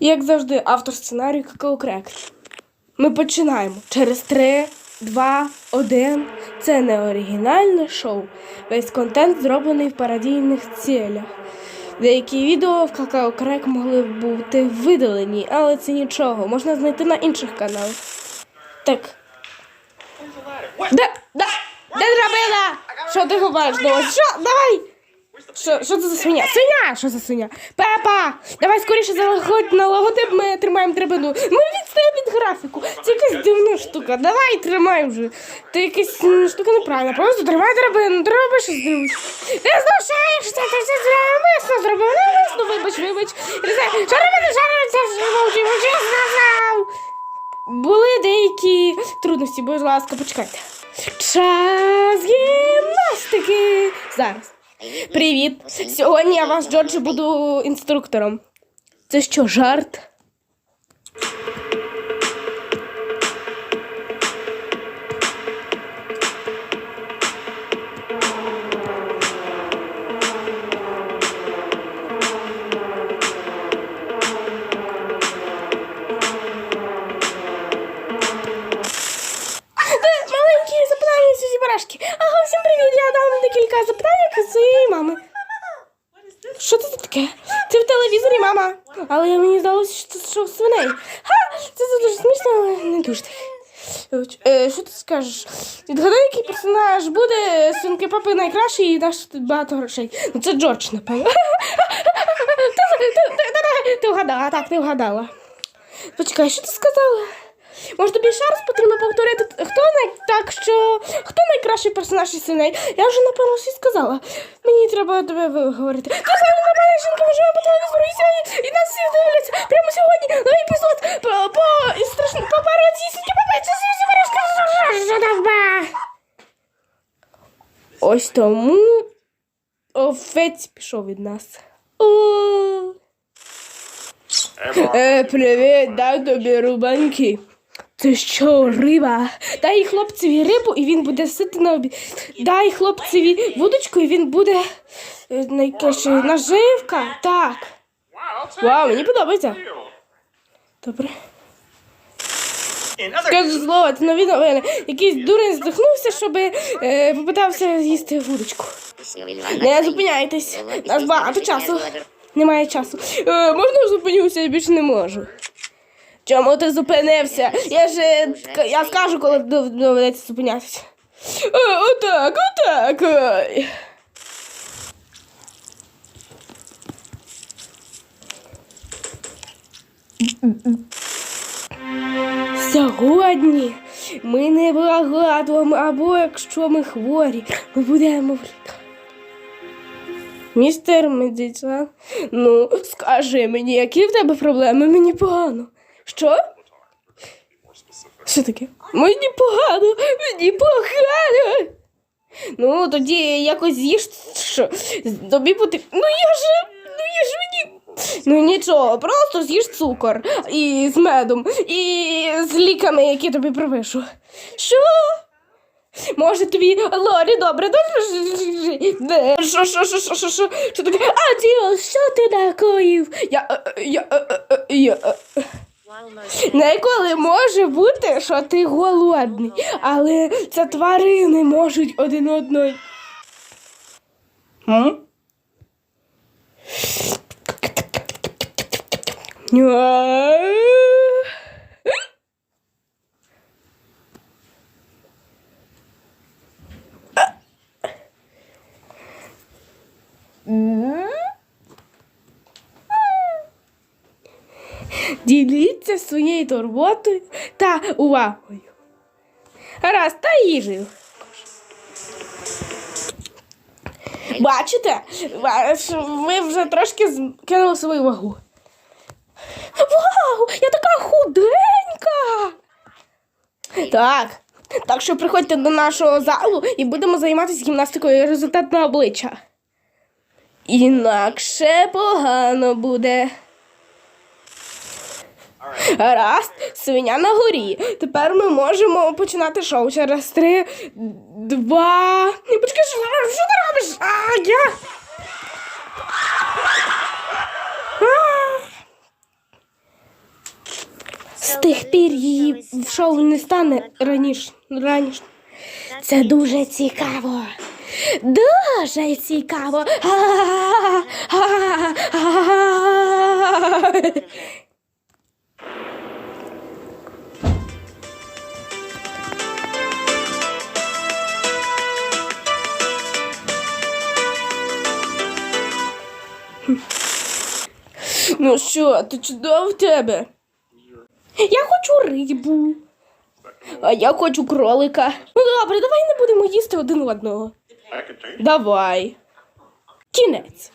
Як завжди, автор сценарію Какао Крекер. Ми починаємо. Через 3, 2, 1. Це не оригінальне шоу. Весь контент зроблений в пародійних цілях. Деякі відео в Какао Крек могли б бути видалені, але це нічого. Можна знайти на інших каналах. Так. Де? Де? Драбина? Що ти? Ну, що? Давай! Що, що це за свиня? Свиня! Що за свиня? Пепа! Давай скоріше заходь на логотип, ми тримаємо драбину. Ми відстаємо від графіку. Це якась дивна штука. Давай тримай вже. Ти якась штука неправильна. Просто тримай драбину, треба щось дивись. Ти знушаєшся, ти все зробив, зробив, навмисно, вибач, вибач. Що робити, що робити, що мовчи, мовчи, сказав. Були деякі трудності, будь ласка, почекайте. Час гімнастики. Зараз. Привіт! Сьогодні я вас, Джорджі, буду інструктором. Це що, жарт? Декілька запитань своєї мами. Що це таке? Це в телевізорі, мама. Але мені здалося, що це шоу свиней. Ха! Це, дуже смішно, але не дуже так. Е, що ти скажеш? Відгадай, який персонаж буде свинки папи найкращий і даш тут багато грошей. Ну це Джордж, напевно. Ти вгадала, так, ти вгадала. Почекай, що ти сказала? Може тобі ще раз потрібно повторити, хто най... так що хто найкращий персонаж із свиней? Я вже напевно всі сказала. Мені треба тебе виговорити. Ти знаєш, нормальна жінка, ми живемо по телевізору і сьогодні, і нас всі дивляться прямо сьогодні новий епізод по, по, і страшно, по пародії сітки папець, Ось тому овець пішов від нас. О! Е, привіт, дай тобі рубанки. Це що, риба? Дай хлопцеві рибу, і він буде сити на обід. Дай хлопцеві вудочку, і він буде е, найкраще наживка. Так. Вау, мені подобається. Добре. Скажу слово, це нові новини. Якийсь дурень здихнувся, щоб е, попитався з'їсти вудочку. Не зупиняйтесь. Нас багато часу. Немає часу. Е, можна зупинюся, я більше не можу. Чому ти зупинився? Я ж е, я скажу, коли доведеться зупинятися. Е, отак, отак. Сьогодні ми не вигадуємо, або якщо ми хворі, ми будемо в лікарні. Містер медицина, ну скажи мені, які в тебе проблеми? Мені погано. Що? Що таке? Мені погано, мені погано. Ну, тоді якось з'їж, що тобі потрібно. Ну я ж. Ну я ж мені. Ну нічого, просто з'їж цукор і з медом, і з ліками, які тобі пропишу. Що? Може тобі Лорі добре добре? Що, що, що, що, що, що? Що таке? А, Діо, що ти накоїв? Я, е, е, я, е, е, е, я, Неколи може бути, що ти голодний, але це тварини можуть один одного. М? Діліться своєю турботою та увагою. Гаразд, та їжею. Бачите, ви вже трошки кинули свою вагу. Вау! Я така худенька! Так. Так що приходьте до нашого залу і будемо займатися гімнастикою результат на обличчя. Інакше погано буде. Гаразд, свиня на горі. Тепер ми можемо починати шоу через три, два. Почекай, що, що ти робиш? А, я. А! тих пір її в шоу не стане раніше. раніше. Це дуже цікаво. Дуже цікаво. Ну що, ти чудово в тебе? Я хочу рибу. А я хочу кролика. Ну добре, давай не будемо їсти один одного. Давай. Кінець.